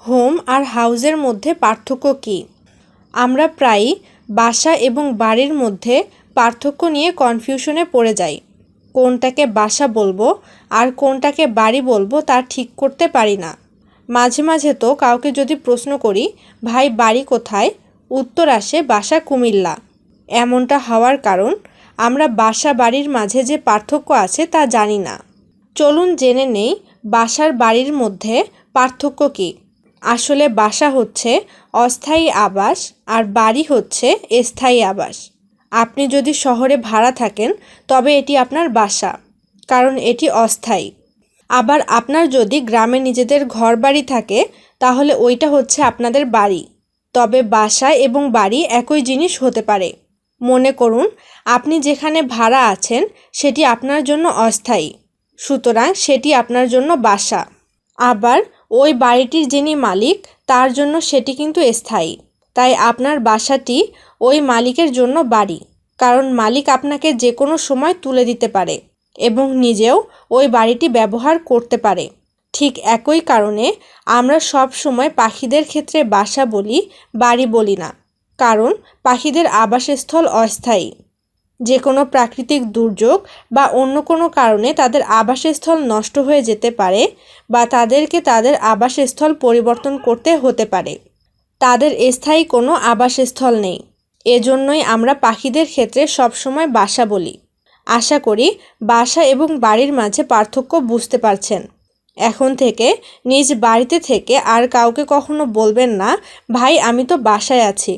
Home আর হাউজের মধ্যে পার্থক্য কী? আমরা প্রায়ই বাসা এবং বাড়ির মধ্যে পার্থক্য নিয়ে কনফিউশনে পড়ে যাই। কোনটাকে বাসা বলব আর কোনটাকে বাড়ি বলব তা ঠিক করতে পারি না। মাঝে মাঝে তো কাউকে যদি প্রশ্ন করি, ভাই, বাড়ি কোথায়? উত্তর আসে, বাসা কুমিল্লা। এমনটা হওয়ার কারণ আমরা বাসা বাড়ির মাঝে যে পার্থক্য আছে তা জানি না। চলুন জেনে নেই বাসার বাড়ির মধ্যে পার্থক্য কী। আসলে বাসা হচ্ছে অস্থায়ী আবাস আর বাড়ি হচ্ছে স্থায়ী আবাস। আপনি যদি শহরে ভাড়া থাকেন, তবে এটি আপনার বাসা, কারণ এটি অস্থায়ী। আবার আপনার যদি গ্রামে নিজেদের ঘর বাড়ি থাকে, তাহলে ওইটা হচ্ছে আপনাদের বাড়ি। তবে বাসা এবং বাড়ি একই জিনিস হতে পারে। মনে করুন, আপনি যেখানে ভাড়া আছেন, সেটি আপনার জন্য অস্থায়ী, সুতরাং সেটি আপনার জন্য বাসা। আবার ওই বাড়িটির যিনি মালিক, তার জন্য সেটি কিন্তু স্থায়ী। তাই আপনার বাসাটি ওই মালিকের জন্য বাড়ি, কারণ মালিক আপনাকে যে কোনো সময় তুলে দিতে পারে এবং নিজেও ওই বাড়িটি ব্যবহার করতে পারে। ঠিক একই কারণে আমরা সব সময় পাখিদের ক্ষেত্রে বাসা বলি, বাড়ি বলি না, কারণ পাখিদের আবাসস্থল অস্থায়ী। যে কোনো প্রাকৃতিক দুর্যোগ বা অন্য কোনো কারণে তাদের আবাসস্থল নষ্ট হয়ে যেতে পারে বা তাদেরকে তাদের আবাসস্থল পরিবর্তন করতে হতে পারে। তাদের স্থায়ী কোনো আবাসস্থল নেই। এজন্যই আমরা পাখিদের ক্ষেত্রে সবসময় বাসা বলি। আশা করি বাসা এবং বাড়ির মাঝে পার্থক্য বুঝতে পারছেন। এখন থেকে নিজ বাড়িতে থেকে আর কাউকে কখনো বলবেন না, ভাই, আমি তো বাসায় আছি।